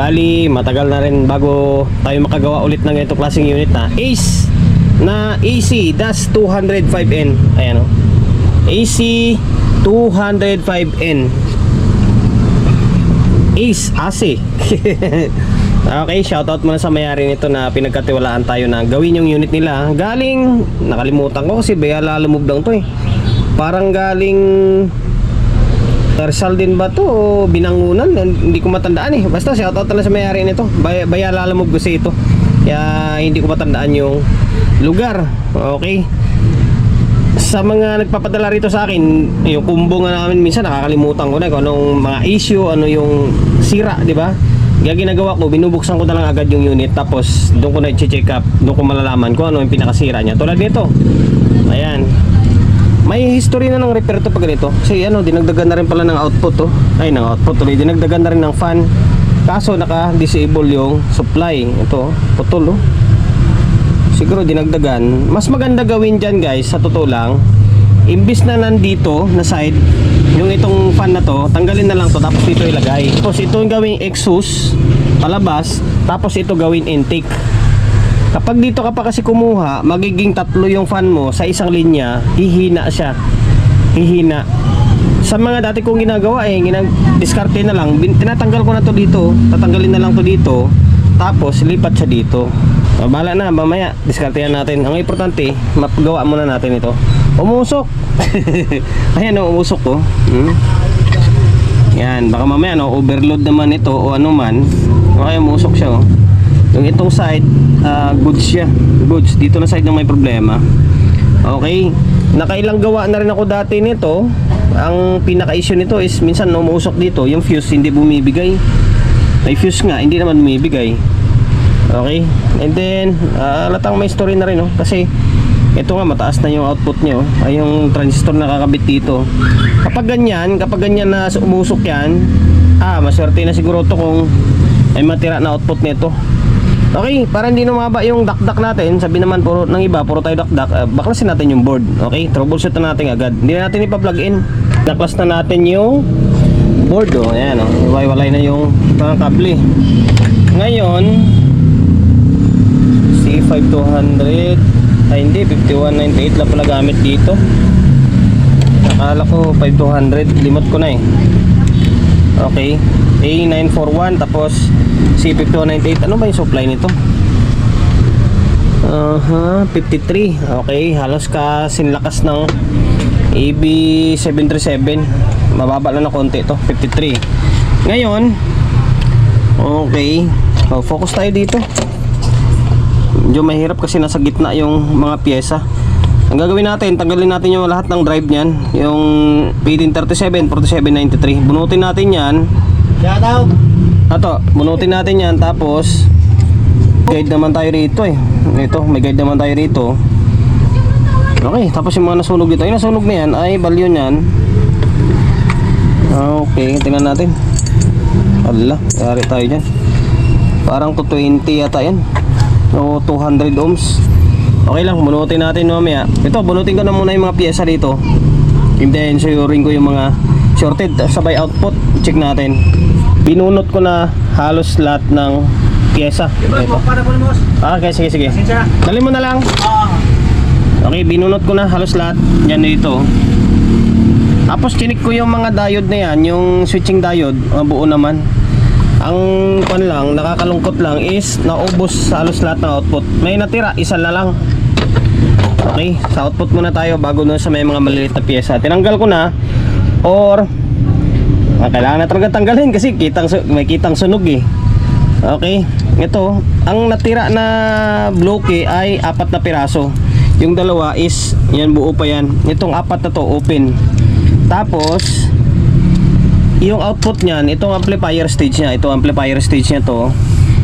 Bali, matagal na rin bago tayo makagawa ulit ng ganitong klaseng unit na ACE na AC Das 205N. Ayan o. AC 205N. Ace AC. okay, shoutout muna sa mayari nito na pinagkatiwalaan tayo na gawin yung unit nila. Galing, nakalimutan ko kasi Bea Lalamove lang to eh. Parang galing Rizal din ba to binangunan? Hindi ko matandaan eh. Basta shoutout na sa mayari nito. Bay Baya Lalamove kasi ito. Kaya hindi ko matandaan yung lugar. Okay sa mga nagpapadala rito sa akin, yung kumbo nga namin minsan nakakalimutan ko na kung anong mga issue, ano yung sira, di ba? Kaya ginagawa ko, binubuksan ko na lang agad yung unit tapos doon ko na i-check up, doon ko malalaman kung ano yung pinakasira niya. Tulad nito. Ayan. May history na ng repair to pag ganito. Kasi ano, dinagdagan na rin pala ng output to. Ay, ng output tuloy. Dinagdagan na rin ng fan. Kaso naka-disable yung supply. Ito, putol oh siguro dinagdagan mas maganda gawin dyan guys sa totoo lang imbis na nandito na side yung itong fan na to tanggalin na lang to tapos dito ilagay tapos ito yung gawing exhaust palabas tapos ito gawin intake kapag dito ka pa kasi kumuha magiging tatlo yung fan mo sa isang linya hihina siya. Hihina. Sa mga dati kong ginagawa eh ginag diskarte na lang. Tinatanggal ko na to dito tatanggalin na lang to dito tapos lipat siya dito. O, bahala na mamaya diskartehan natin. Ang importante mapagawa muna natin ito. Umusok! Ayan o umusok ko hmm? yan baka mamaya no overload naman ito o ano man. O kaya umusok siya oh. Yung itong side ah, goods siya goods dito na side na may problema okay nakailang gawa na rin ako dati nito ang pinaka issue nito is minsan umusok dito yung fuse hindi bumibigay may fuse nga hindi naman bumibigay Okay? And then, uh, latang may story na rin, no? Kasi, ito nga, mataas na yung output nyo. Ay, yung transistor na kakabit dito. Kapag ganyan, kapag ganyan na umusok yan, ah, maswerte na siguro to kung ay matira na output nito. Okay, para hindi numaba yung dakdak natin, sabi naman puro ng iba, puro tayo dakdak, uh, baklasin natin yung board. Okay, troubleshoot na natin agad. Hindi na natin ipa-plug in. Naklas na natin yung board, oh. Ayan, oh. Iwalay na yung mga kable. Ngayon, C5200 ay hindi 5198 lang pala gamit dito nakala ko 5200 limot ko na eh okay A941 tapos C5198 ano ba yung supply nito? Aha, 53 okay halos ka sinlakas ng AB737 mababa lang na konti to 53 ngayon okay oh, focus tayo dito. Medyo mahirap kasi nasa gitna yung mga pyesa. Ang gagawin natin, tanggalin natin yung lahat ng drive niyan. Yung P1037, 4793 bunutin natin yan Shout out. ato, bunutin natin yan tapos guide naman tayo rito eh. Ito, may guide naman tayo rito. Okay, tapos yung mga nasunog dito. Yung nasunog na yan ay balyo niyan. Okay, tingnan natin. Ala, yari tayo dyan. Parang to 20 yata yan. O 200 ohms. Okay lang bunutin natin mamaya. Ito bunutin ko na muna yung mga pyesa dito. And then suyorin ko yung mga shorted sabay output. Check natin. Binunot ko na halos lahat ng pyesa. Ito. Ah okay sige sige. Dali mo na lang. Ah. okay binunot ko na halos lahat. Yan dito. Tapos chinik ko yung mga diode na yan. Yung switching diode mga buo naman. Ang pan lang, nakakalungkot lang is naubos halos lahat ng output. May natira, isa na lang. Okay, sa output muna tayo bago dun sa may mga maliliit na pyesa. Tinanggal ko na or ah, kailangan na talaga tanggalin kasi kitang may kitang sunog eh. Okay, ito, ang natira na bloke ay apat na piraso. Yung dalawa is, yan buo pa yan. Itong apat na to open. Tapos, yung output niyan, itong amplifier stage niya, ito amplifier stage niya to.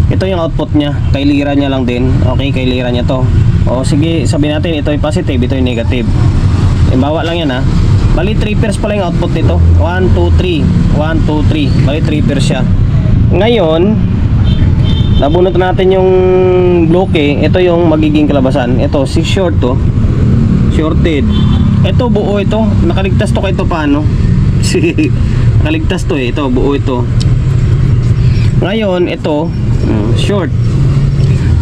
Ito yung output niya, kay lira niya lang din. Okay, kay lira niya to. O sige, sabi natin ito yung positive, ito yung negative. Imbawa lang yan ha. Bali 3 pairs pala yung output nito. 1 2 3. 1 2 3. Bali 3 pairs siya. Ngayon, nabunot natin yung bloke, ito yung magiging kalabasan. Ito si short to. Shorted. Ito buo ito. Nakaligtas to kay ito paano? Nakaligtas to eh. Ito buo ito. Ngayon, ito, mm, short.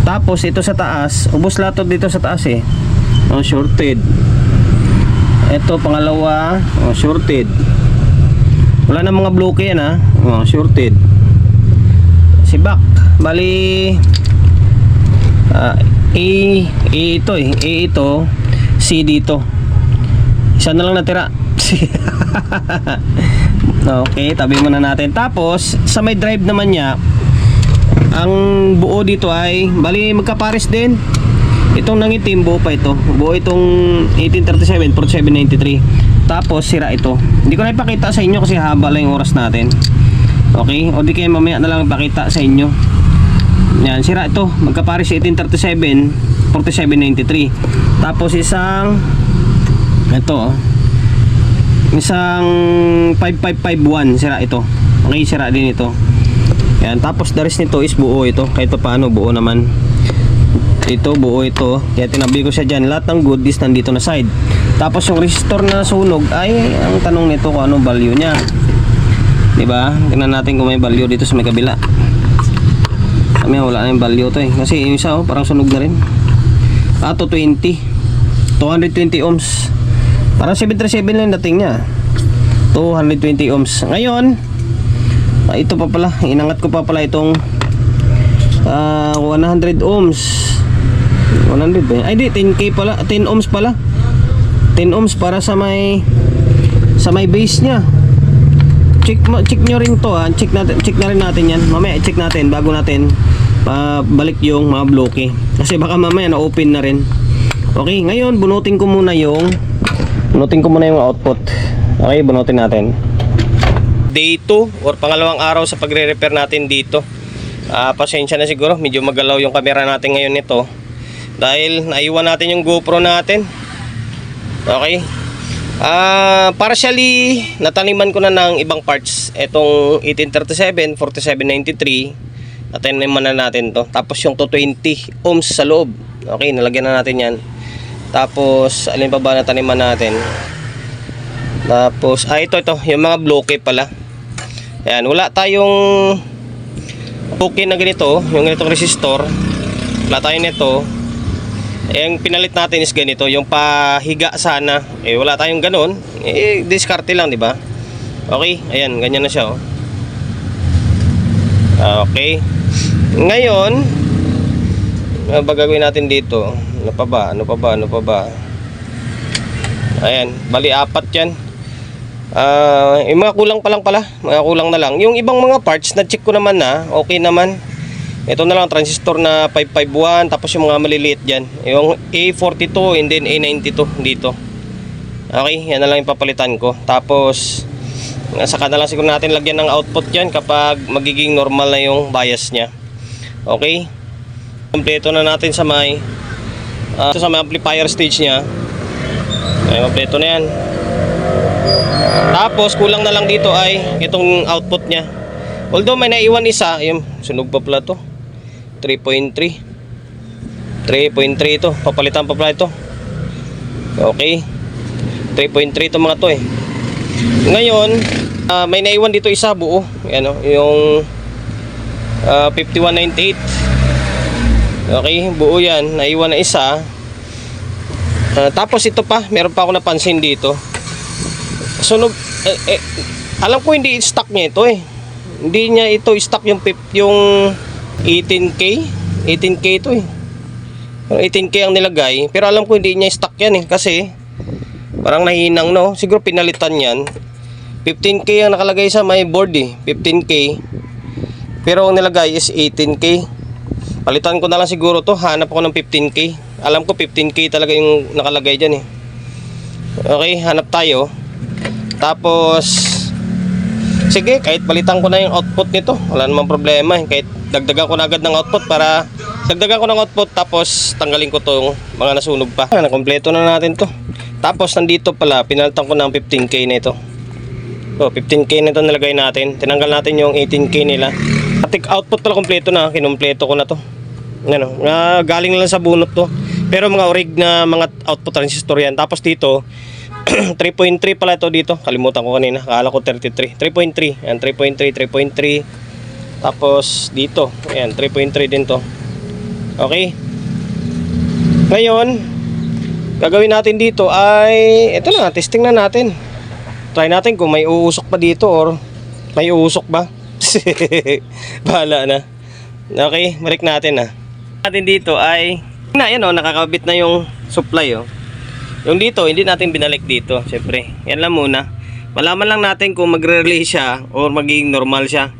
Tapos, ito sa taas, ubos lahat to dito sa taas eh. Oh, shorted. Ito, pangalawa, oh, shorted. Wala na mga bloke yan ha. Oh, shorted. Si back, bali, ah, A, A ito eh. A ito, C dito. Isa na lang natira. okay, tabi muna natin. Tapos, sa may drive naman niya, ang buo dito ay, bali magkapares din. Itong nangitim, buo pa ito. Buo itong 1837, 4793. Tapos, sira ito. Hindi ko na ipakita sa inyo kasi haba lang yung oras natin. Okay? O di kayo mamaya na lang ipakita sa inyo. Yan, sira ito. Magkapares 1837, 4793. Tapos, isang ito, isang 5551 sira ito. Okay, sira din ito. Yan, tapos the nito is buo ito. Kahit pa paano buo naman. Ito buo ito. Kaya tinabi ko siya diyan. Lahat ng goodies nandito na side. Tapos yung resistor na sunog ay ang tanong nito kung ano value niya. 'Di ba? Tingnan natin kung may value dito sa may kabila. Kami wala na yung value to eh. Kasi yung isa oh, parang sunog na rin. Ah, to 20. 220 ohms. Parang 737 lang dating niya. 220 ohms. Ngayon, ah, ito pa pala. Inangat ko pa pala itong ah, 100 ohms. 100 ba? Ay, di, 10k pala. 10 ohms pala. 10 ohms para sa may sa may base niya. Check check nyo rin to ha. Check natin, check na rin natin 'yan. Mamaya check natin bago natin pa balik yung mga bloke. Kasi baka mamaya na open na rin. Okay, ngayon bunutin ko muna yung bunutin ko muna yung output. Okay, bunutin natin. Day 2 or pangalawang araw sa pagre-repair natin dito. Ah, pasensya na siguro, medyo magalaw yung camera natin ngayon nito. Dahil naiwan natin yung GoPro natin. Okay? Ah, partially nataniman ko na ng ibang parts. Etong 1837, 4793, nataniman na natin to. Tapos yung 220 ohms sa loob. Okay, nalagyan na natin 'yan. Tapos alin pa ba nataniman natin? Tapos ah ito ito, yung mga bloke pala. Ayan, wala tayong okay na ganito, yung ganitong resistor. Wala tayo nito. Ang pinalit natin is ganito, yung pahiga sana. Eh, wala tayong ganun. Eh, diskarte lang, di ba? Okay, ayan, ganyan na siya, oh. Ah, Okay. Ngayon, ano gagawin natin dito? Ano pa ba? Ano pa ba? Ano pa ba? Ayan, bali apat yan. Ah, yung mga kulang pa lang pala, mga kulang na lang. Yung ibang mga parts, na-check ko naman na, okay naman. Ito na lang, transistor na 551, tapos yung mga maliliit dyan. Yung A42 and then A92 dito. Okay, yan na lang yung papalitan ko. Tapos, saka na lang siguro natin lagyan ng output yan kapag magiging normal na yung bias niya. Okay? Kompleto na natin sa may, ito sa may amplifier stage niya. Ay, kompleto na yan. Tapos, kulang na lang dito ay itong output niya. Although may naiwan isa, yung sunog pa pala to. 3.3 3.3 ito. Papalitan pa pala ito. Okay. 3.3 ito mga to eh. Ngayon ah, may naiwan dito isa buo. Yan o yung ah, 5198 okay buo yan. Naiwan na isa. Ah, tapos ito pa meron pa ako napansin dito. Sunog eh, eh, alam ko hindi stock niya ito eh. Hindi niya ito stock yung pip, yung 18k 18k ito eh. Yung 18k ang nilagay pero alam ko hindi niya stock yan eh kasi parang nahinang no? Siguro pinalitan yan. 15k ang nakalagay sa my board eh 15k pero ang nilagay is 18k palitan ko na lang siguro to hanap ako ng 15k alam ko 15k talaga yung nakalagay dyan eh. Okay hanap tayo. Tapos Sige, kahit palitan ko na yung output nito, wala namang problema. eh. Kahit dagdagan ko na agad ng output para dagdagan ko ng output tapos tanggalin ko tong mga nasunog pa. Nakompleto na natin to. Tapos nandito pala, pinalitan ko ng 15k na ito. So, 15k na ito nilagay natin. Tinanggal natin yung 18k nila. Atik output pala kompleto na, kinumpleto ko na to. Ano, nga galing lang sa bunot to. Pero mga orig na mga output transistor yan. Tapos dito, 3.3 pala ito dito. Kalimutan ko kanina. Akala ko 33. 3.3. Yan, 3.3, 3.3. Tapos dito, ayan, 3.3 din to. Okay? Ngayon, gagawin natin dito ay, ito na, testing na natin. Try natin kung may uusok pa dito or may uusok ba. Bahala na. Okay, balik natin na. Natin dito ay, na yan oh, nakakabit na yung supply oh. Yung dito, hindi natin binalik dito, syempre. Yan lang muna. Malaman lang natin kung magre-relay siya or magiging normal siya.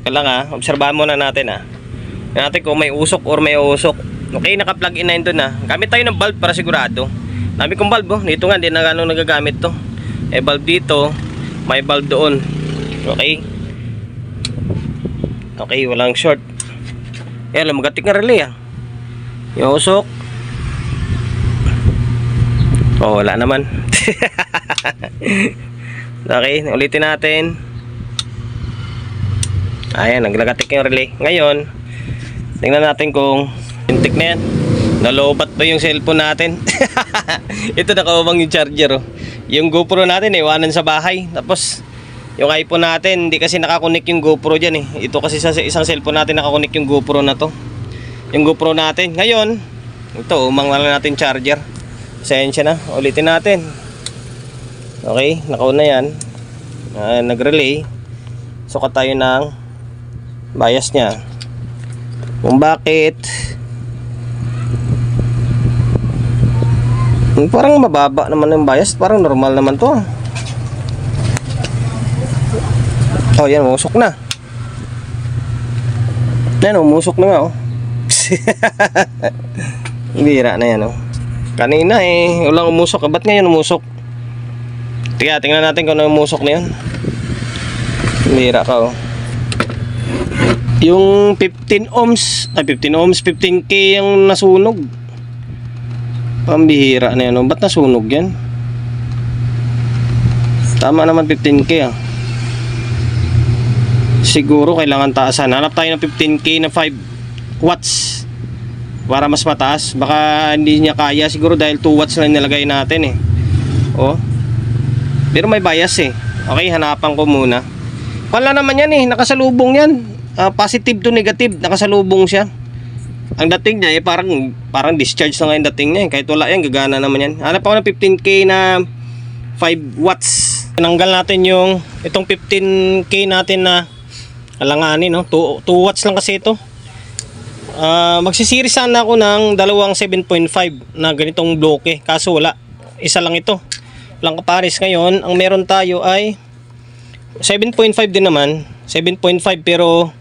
Kailangan ah, obserbahan muna natin ah. Tingnan natin kung may usok or may usok. Okay, naka-plug in na yun doon ah. Gamit tayo ng bulb para sigurado. Dami kong bulb oh. Dito nga, hindi na gano'ng nagagamit to. Eh, bulb dito, may bulb doon. Okay? Okay, walang short. Eh, alam, magatik na relay ah. Yung usok. Oh, wala naman. okay, ulitin natin. Ayan, naglagatik yung relay. Ngayon, tingnan natin kung intik na yan. Nalobat ba yung cellphone natin? Ito nakaubang yung charger. Oh. Yung GoPro natin, eh, iwanan sa bahay. Tapos, yung iPhone natin, hindi kasi nakakonik yung GoPro dyan eh. Ito kasi sa isang cellphone natin nakakonik yung GoPro na to. Yung GoPro natin. Ngayon, ito, umang na lang natin charger. Pasensya na. Ulitin natin. Okay, nakauna yan. Ah, nag-relay. Sukat tayo ng bias niya. Kung bakit Hmm, parang mababa naman yung bias. Parang normal naman to. ah. Oh, yan, umusok na. Yan, umusok na nga, oh. Bira na yan, oh. Kanina, eh, walang umusok. Ba't ngayon umusok? Tiga, tingnan natin kung ano umusok na yan. Bira ka, oh. Yung 15 ohms, ay 15 ohms, 15k yung nasunog. Pambihira na yan, oh. Ba't nasunog yan? Tama naman 15k, ah. Siguro kailangan taasan. Hanap tayo ng 15k na 5 watts para mas mataas. Baka hindi niya kaya siguro dahil 2 watts lang nilagay natin eh. Oh. Pero may bias eh. Okay, hanapan ko muna. Wala naman yan eh. Nakasalubong yan. Ah, positive to negative. Nakasalubong siya. Ang dating niya eh parang parang discharge na nga dating niya eh. Kahit wala yan, gagana naman yan. Hanap ako ng 15k na 5 watts. Tinanggal natin yung itong 15k natin na alanganin no 2, 2 watts lang kasi ito Ah, magsisiris sana ako ng dalawang 7.5 na ganitong bloke kaso wala isa lang ito lang kapares ngayon ang meron tayo ay 7.5 din naman 7.5 pero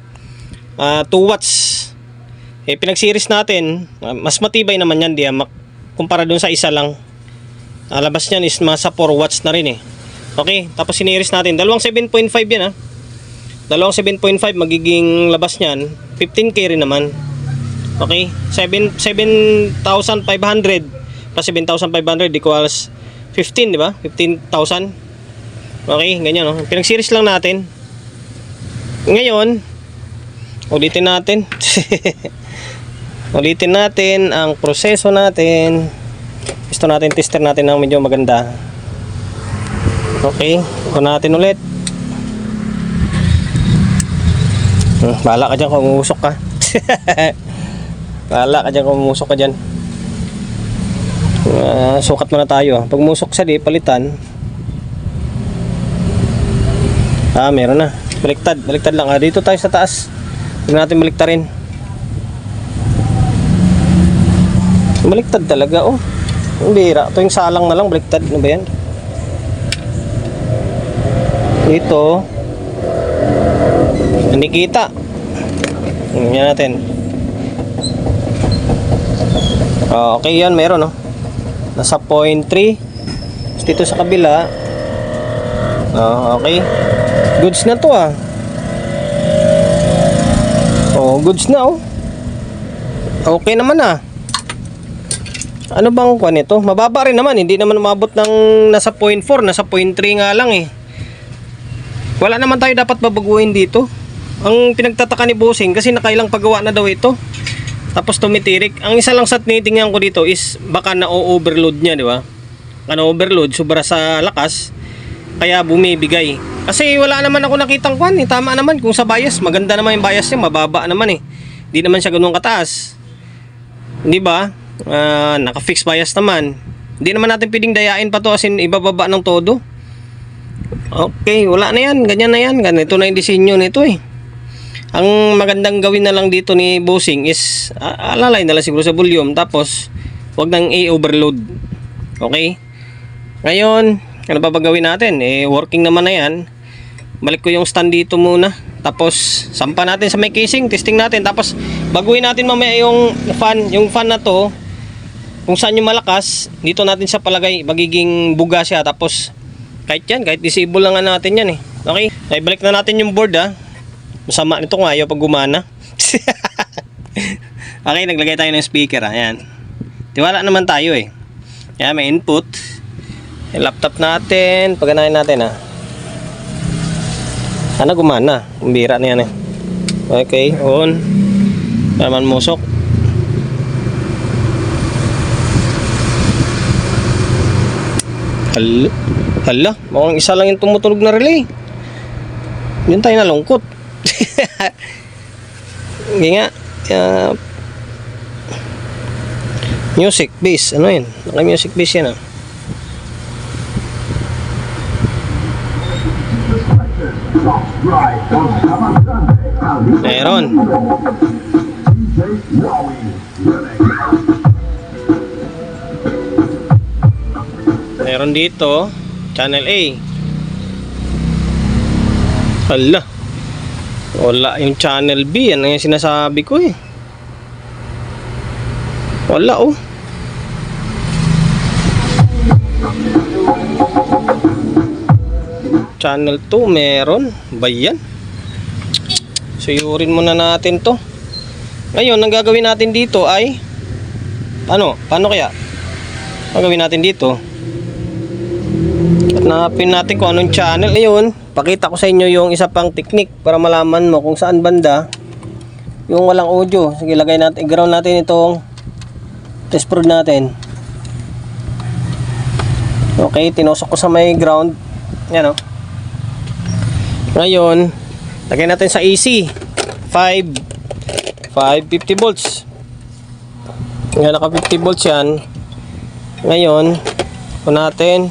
ah, 2 watts eh pinagsiris natin ah, mas matibay naman yan diya kumpara dun sa isa lang Ang labas niyan is masa 4 watts na rin eh okay tapos siniris natin dalawang 7.5 yan ah Dalawang 7.5 magiging labas niyan 15k rin naman. Okay? 7 7,500 plus 7,500 equals 15, di ba? 15,000. Okay, ganyan no. Pinag-series lang natin. Ngayon, ulitin natin. ulitin natin ang proseso natin. Gusto natin tester natin ng medyo maganda. Okay, ito natin ulit. Hmm, bahala ka dyan kung umusok ka. bahala ka dyan kung umusok ka dyan. Ah, sukat muna tayo. Pag umusok siya, di palitan. Ah, meron na. Baliktad, baliktad lang. Ah, dito tayo sa taas. Huwag natin baliktarin. Baliktad talaga, oh. Ang bihira. Ito yung salang na lang, baliktad. Ano ba yan? Dito. Hindi kita. Tingnan natin. Ah, okay yan, meron no. Nasa 0.3. Tapos Dito sa kabila. Ah, okay. Goods na to ah. Oh, goods na oh. Okay naman ah. Ano bang kuha nito? Mababa rin naman, hindi naman umabot ng nasa 0.4, nasa 0.3 nga lang eh. Wala naman tayo dapat babaguhin dito. Ang pinagtataka ni Bossing kasi nakailang paggawa na daw ito. Tapos tumitirik. Ang isa lang sa tinitingnan ko dito is baka na-overload niya, di ba? Ano overload, sobra sa lakas. Kaya bumibigay. Kasi wala naman ako nakitang kwan. Eh. Tama naman kung sa bias. Maganda naman yung bias niya. Mababa naman eh. Hindi naman siya ganun kataas. Di ba? Ah, naka-fix bias naman. Hindi naman natin pwedeng dayain pa to as in ibababa ng todo. Okay, wala na yan. Ganyan na yan. Ganito na yung disenyo nito eh. Ang magandang gawin na lang dito ni Bossing is ah, alalay na lang siguro sa volume tapos wag nang i-overload. Okay? Ngayon, ano pa ba gawin natin? Eh, working naman na yan. Balik ko yung stand dito muna. Tapos, sampa natin sa may casing. Testing natin. Tapos, baguhin natin mamaya yung fan. Yung fan na to, kung saan yung malakas, dito natin sa palagay, magiging buga siya. Tapos, kahit yan, kahit disable lang natin yan eh. Okay? Ay, balik na natin yung board ah. Masama nito kung ayaw pag gumana. okay, naglagay tayo ng speaker ah. Ayan. Tiwala naman tayo eh. Ayan, may input. Yung laptop natin, paganahin natin ah. Sana gumana. Umbira na yan eh. Okay, on. Naman musok. Hala, hala, mukhang isa lang yung tumutunog na relay. Yun tayo nalungkot. Hindi nga. ah, music bass. Ano yun? Naka music bass yan ah. Meron. Meron dito. Channel A. Hala. Wala yung channel B. Ang yung sinasabi ko eh. Wala oh. Channel 2 meron. Ba yan? Suyurin muna natin to. Ngayon, ang gagawin natin dito ay ano? Paano kaya? Ang gagawin natin dito? At napin natin kung anong channel. Ngayon, pakita ko sa inyo yung isa pang technique para malaman mo kung saan banda yung walang audio. Sige, lagay natin, i-ground natin itong test prod natin. Okay, tinosok ko sa may ground. Yan o. Ngayon, lagay natin sa AC. 5 550 volts. Ngayon, naka 50 volts yan. Ngayon, kung natin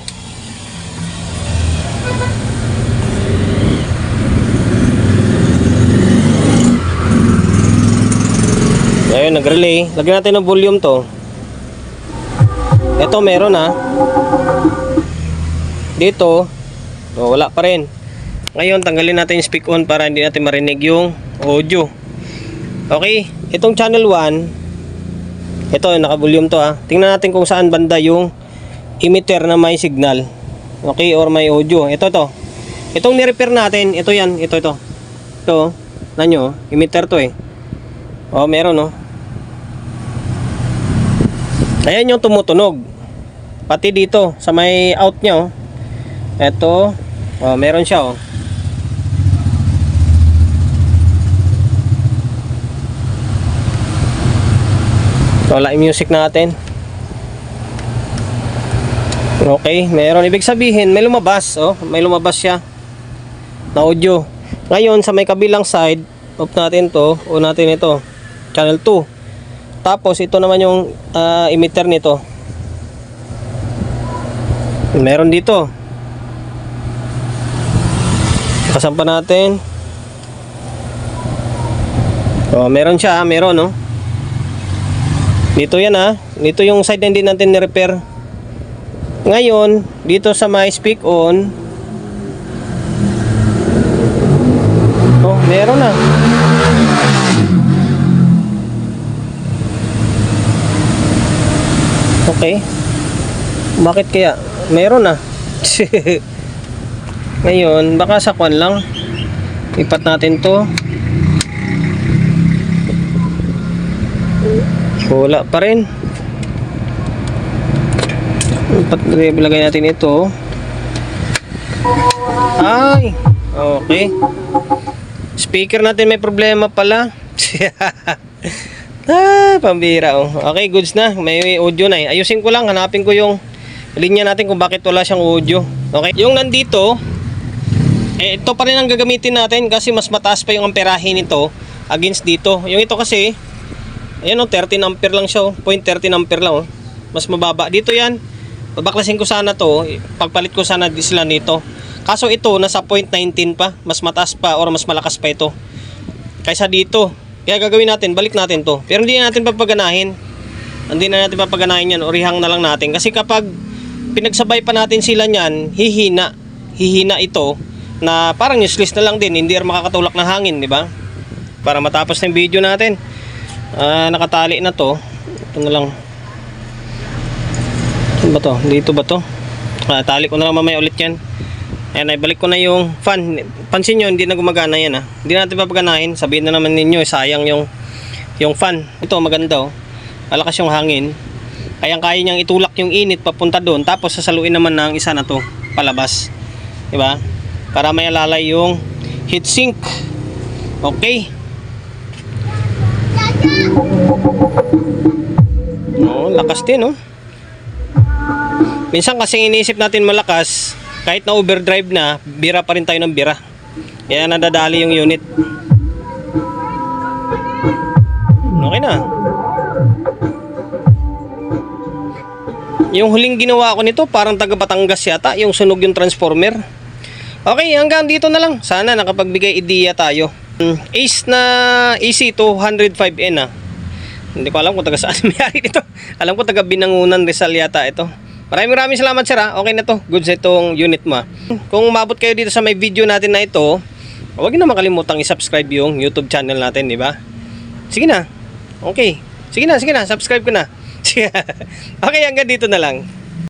Ngayon, nag-relay. Lagyan natin ng volume to. Ito, meron ha. Dito, oh, wala pa rin. Ngayon, tanggalin natin yung speak on para hindi natin marinig yung audio. Okay, itong channel 1, ito, naka-volume to ha. Tingnan natin kung saan banda yung emitter na may signal. Okay, or may audio. Ito to. Itong ni-repair natin, ito yan, ito, ito. Ito, nanyo, emitter to eh. Oh, meron no. Ayan yung tumutunog. Pati dito sa may out niya oh. Ito, oh, meron siya oh. Wala yung music natin. Okay, meron ibig sabihin may lumabas oh, may lumabas siya na audio. Ngayon sa may kabilang side, off natin to, o natin ito, channel 2. Tapos ito naman yung ah, emitter nito. Meron dito. Kasampa natin. Oh, meron siya, meron no. Dito yan ha. Dito yung side na hindi natin ni-repair. Ngayon, dito sa my speak on. Oh, meron na. Okay. Bakit kaya? Meron na. Ngayon, baka sa kwan lang. Ipat natin to. Wala pa rin. Ilagay natin ito. Ay! Okay. Speaker natin may problema pala. ah, pambira oh. Okay, goods na. May audio na eh. Ayusin ko lang, hanapin ko yung linya natin kung bakit wala siyang audio. Okay? Yung nandito, Eh, ito pa rin ang gagamitin natin kasi mas mataas pa yung amperahe nito against dito. Yung ito kasi, ayan o, 13 ampere lang siya o. 0.13 ampere lang o. Mas mababa. Dito yan, babaklasin ko sana to, pagpalit ko sana sila nito. Kaso ito, nasa 0.19 pa. Mas mataas pa or mas malakas pa ito. Kaysa dito. Kaya gagawin natin, balik natin to. Pero hindi na natin papaganahin. Hindi na natin papaganahin yan. Orihang na lang natin. Kasi kapag pinagsabay pa natin sila niyan, hihina. Hihina ito na parang useless na lang din. Hindi makakatulak ng hangin, di ba? Para matapos ng video natin. Ah, nakatali na to. Ito na lang. Ano ba to? Dito ba to? Ah, ko na lang mamaya ulit yan. Ayan, ibalik ko na yung fan. Pansin nyo, hindi na gumagana yan ha. Hindi natin papaganahin. Sabihin na naman ninyo, eh, sayang yung yung fan. Ito, maganda oh. Malakas yung hangin. Kaya kaya niyang itulak yung init papunta doon. Tapos sasaluin naman ng isa na to palabas. Diba? Para may alalay yung heatsink. Okay. No, lakas din, no? Minsan kasi inisip natin malakas, kahit na overdrive na, bira pa rin tayo ng bira. Kaya nadadali yung unit. Okay na. Yung huling ginawa ko nito, parang taga Batangas yata, yung sunog yung transformer. Okay, hanggang dito na lang. Sana nakapagbigay ideya tayo. Ace na AC 205N ah. Hindi ko alam kung taga saan may-ari nito. Alam ko taga Binangunan Rizal yata ito. Maraming maraming salamat sir ha. Okay na to. Good sa itong unit mo. ah. Kung umabot kayo dito sa may video natin na ito, huwag na makalimutang i-subscribe yung YouTube channel natin, di ba? Sige na. Okay. Sige na, sige na. Subscribe ko na. okay, hanggang dito na lang.